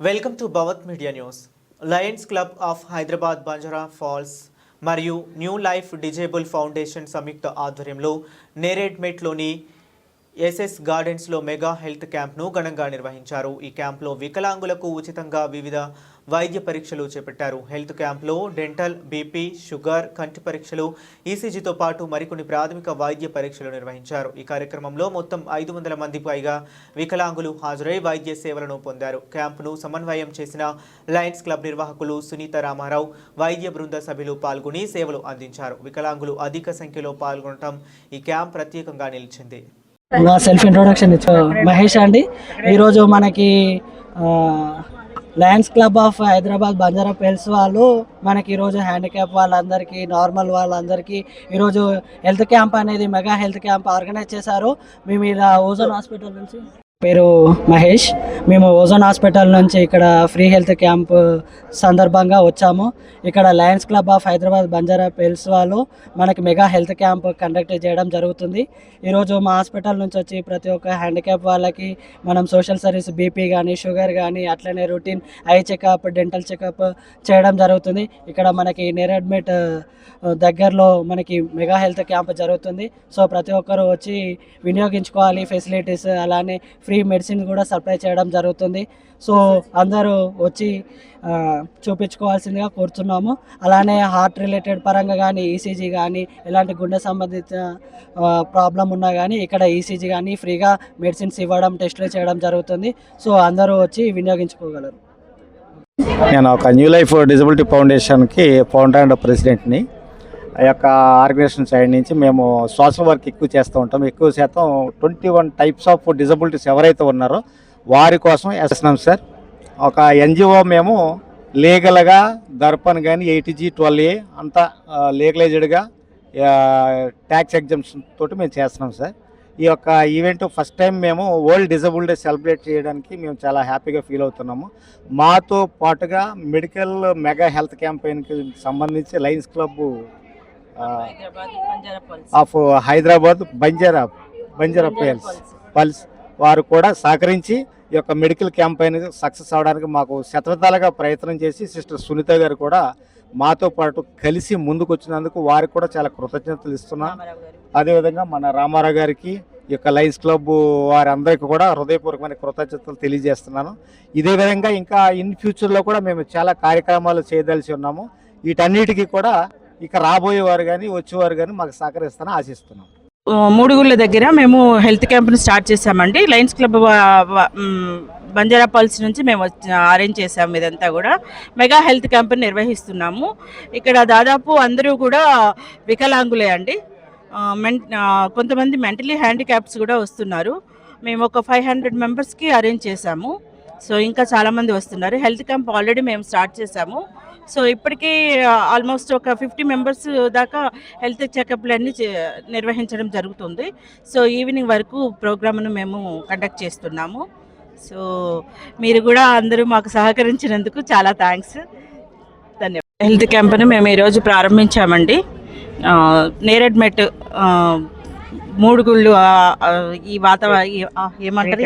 Welcome to Bhavat media news Lions Club of Hyderabad Banjara falls మరియు new life disable foundation సంయుక్త ఆధ్వర్యంలో నేరేడ్మెట్లోని SS గార్డెన్స్లో mega health క్యాంప్ను ఘనంగా నిర్వహించారు. ఈ క్యాంప్లో వికలాంగులకు ఉచితంగా వివిధ వైద్య పరీక్షలు చేపట్టారు. హెల్త్ క్యాంప్లో డెంటల్ బీపీ షుగర్ కంటి పరీక్షలు ఈసీజీతో పాటు మరికొన్ని ప్రాథమిక వైద్య పరీక్షలు నిర్వహించారు. ఈ కార్యక్రమంలో మొత్తం ఐదు వందల మంది పైగా వికలాంగులు హాజరై వైద్య సేవలను పొందారు. క్యాంపును సమన్వయం చేసిన లయన్స్ క్లబ్ నిర్వాహకులు సునీత రామారావు వైద్య బృంద సభ్యులు పాల్గొని సేవలు అందించారు. వికలాంగులు అధిక సంఖ్యలో పాల్గొనడం ఈ క్యాంప్ ప్రత్యేకంగా నిలిచింది. నా సెల్ఫ్ ఇంట్రొడక్షన్ ఇచ్చు మహేష్ అండి. ఈరోజు మనకి Lions Club of Hyderabad Banjara pearls వాళ్ళు మనకి ఈరోజు హ్యాండిక్యాప్ వాళ్ళందరికీ నార్మల్ వాళ్ళందరికీ ఈరోజు హెల్త్ క్యాంప్ అనేది మెగా హెల్త్ క్యాంప్ ఆర్గనైజ్ చేశారు. మేము ఇలా ఓజోన్ హాస్పిటల్ నుంచి పేరు మహేష్. మేము ఓజోన్ హాస్పిటల్ నుంచి ఇక్కడ ఫ్రీ హెల్త్ క్యాంప్ సందర్భంగా వచ్చాము. ఇక్కడ Lions Club of Hyderabad Banjara pearls వాళ్ళు మనకి మెగా హెల్త్ క్యాంప్ కండక్ట్ చేయడం జరుగుతుంది. ఈరోజు మా హాస్పిటల్ నుంచి వచ్చి ప్రతి ఒక్క హ్యాండిక్యాప్ వాళ్ళకి మనం సోషల్ సర్వీస్ బీపీ కానీ షుగర్ కానీ అట్లనే routine eye checkup dental checkup చేయడం జరుగుతుంది. ఇక్కడ మనకి నేరెడ్మెట్ దగ్గరలో మనకి మెగా హెల్త్ క్యాంప్ జరుగుతుంది. సో ప్రతి ఒక్కరు వచ్చి వినియోగించుకోవాలి ఫెసిలిటీస్ అలానే ఫ్రీ మెడిసిన్ కూడా సప్లై చేయడం జరుగుతుంది. సో అందరూ వచ్చి చూపించుకోవాల్సిందిగా కోరుతున్నాము. అలానే హార్ట్ రిలేటెడ్ పరంగా కానీ ఈసీజీ కానీ ఎలాంటి గుండె సంబంధిత ప్రాబ్లం ఉన్నా కానీ ఇక్కడ ఈసీజీ కానీ ఫ్రీగా మెడిసిన్స్ ఇవ్వడం టెస్టులు చేయడం జరుగుతుంది. సో అందరూ వచ్చి వినియోగించుకోగలరు. నేను ఒక న్యూ లైఫ్ డిజబిలిటీ ఫౌండేషన్కి ఫౌండర్ అండ్ ప్రెసిడెంట్ని ఆ యొక్క ఆర్గనైజేషన్ సైడ్ నుంచి మేము సోషల్ వర్క్ ఎక్కువ చేస్తూ ఉంటాం. ఎక్కువ శాతం twenty one types of disabilities ఎవరైతే ఉన్నారో వారి కోసం వేస్తున్నాం సార్ ఒక ఎన్జిఓ మేము లీగల్గా దర్పన్ కానీ ఎయిటీజీ ట్వెల్వ్ ఏ అంతా లీగలైజ్డ్గా ట్యాక్స్ ఎగ్జామ్షన్ తోటి మేము చేస్తున్నాం సార్. ఈ యొక్క ఈవెంట్ ఫస్ట్ టైం మేము వరల్డ్ డిజబుల్ డే సెలబ్రేట్ చేయడానికి మేము చాలా హ్యాపీగా ఫీల్ అవుతున్నాము. మాతో పాటుగా మెడికల్ మెగా హెల్త్ క్యాంపెయిన్కి సంబంధించి Lions Club of Hyderabad Banjara Banjara pearls. Pearls. వారు కూడా సహకరించి ఈ యొక్క మెడికల్ క్యాంపెయిన్ సక్సెస్ అవడానికి మాకు శతవిధాలుగా ప్రయత్నం చేసి సిస్టర్ సునీత గారు కూడా మాతో పాటు కలిసి ముందుకు వచ్చినందుకు వారికి కూడా చాలా కృతజ్ఞతలు ఇస్తున్నాం. అదేవిధంగా మన రామారావు గారికి ఈ యొక్క లయన్స్ క్లబ్ వారందరికీ కూడా హృదయపూర్వకమైన కృతజ్ఞతలు తెలియజేస్తున్నాను. ఇదే విధంగా ఇంకా ఇన్ ఫ్యూచర్లో కూడా మేము చాలా కార్యక్రమాలు చేయదలిసి ఉన్నాము. వీటన్నిటికీ కూడా ఇక రాబోయే వారు కానీ వచ్చేవారు కానీ మాకు సహకరిస్తానని ఆశిస్తున్నాం. మూడుగుళ్ళ దగ్గర మేము హెల్త్ క్యాంప్ని స్టార్ట్ చేసామండి లయన్స్ క్లబ్ బంజారా పాలసీ నుంచి మేము వచ్చి- అరేంజ్ చేసాము ఇదంతా కూడా. మెగా హెల్త్ క్యాంప్ని నిర్వహిస్తున్నాము. ఇక్కడ దాదాపు అందరూ కూడా వికలాంగులే అండి. మెన్ కొంతమంది మెంటలీ హ్యాండిక్యాప్స్ కూడా వస్తున్నారు. మేము ఒక ఫైవ్ హండ్రెడ్ మెంబర్స్కి అరేంజ్ చేసాము సో ఇంకా చాలామంది వస్తున్నారు. హెల్త్ క్యాంప్ ఆల్రెడీ మేము స్టార్ట్ చేసాము సో ఇప్పటికీ ఆల్మోస్ట్ ఒక ఫిఫ్టీ మెంబర్స్ దాకా హెల్త్ చెకప్లు అన్నీ చే- నిర్వహించడం జరుగుతుంది. సో ఈవినింగ్ వరకు ప్రోగ్రామ్ను మేము కండక్ట్ చేస్తున్నాము. సో మీరు కూడా అందరూ మాకు సహకరించినందుకు చాలా థ్యాంక్స్. ధన్యవాదాలు. హెల్త్ క్యాంప్ను మేము ఈరోజు ప్రారంభించామండి. నేరెడ్మెట్ మూడు గుళ్ళు ఈ వాతావరణ ఏమంటారు?